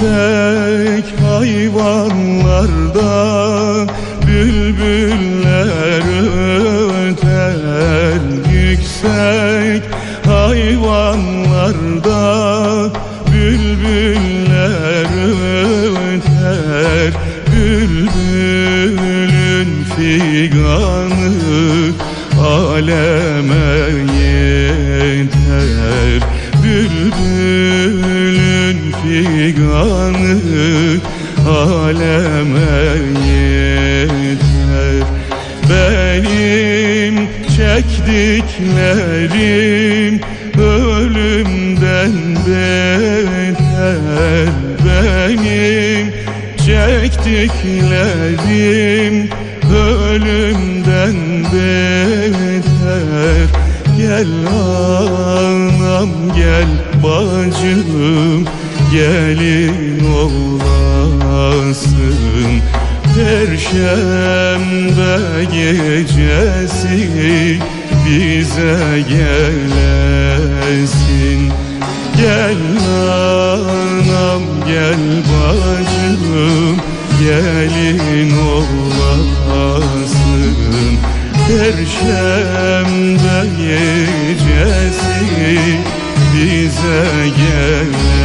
yüksek hayvanlarda bülbüller öter. Yüksek hayvanlarda bülbüller öter. Bülbülün figanı aleme aleme yeter. Benim çektiklerim ölümden beter. Benim çektiklerim ölümden beter. Gel anam gel bacım gelin olasın Perşembe gecesi bize gelesin. Gel anam gel bacım gelin olasın. Perşembe gecesi bize gelesin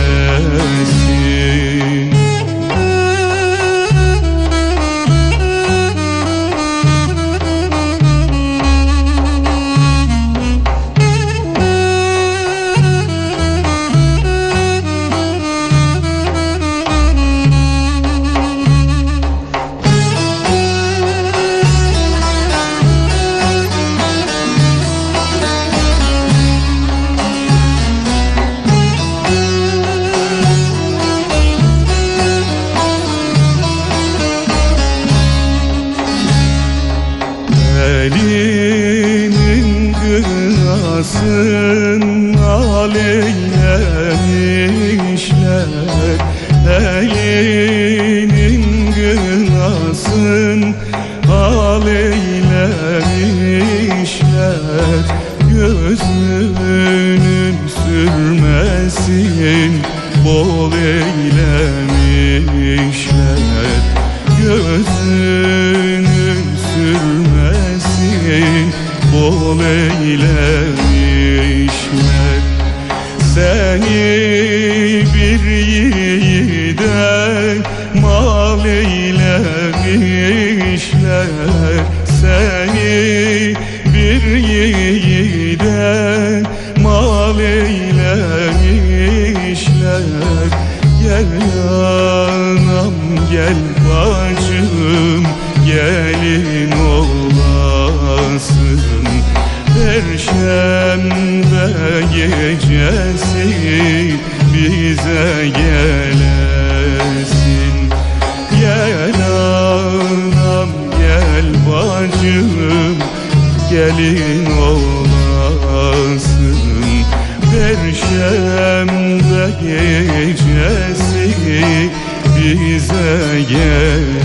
Elinin gınasın aleylemişler Elinin gınasın aleylemişler Gözünün sürmesin bol eylemişler. Gözünün bol eylemişler Seni bir yiğide mal eylemişler. Seni bir yiğide mal eylemişler. Gel yanam gel bacım gelin olasın Perşembe gecesi bize gelesin. Gel anam gel bacım gelin olasın. Perşembe gecesi bize gel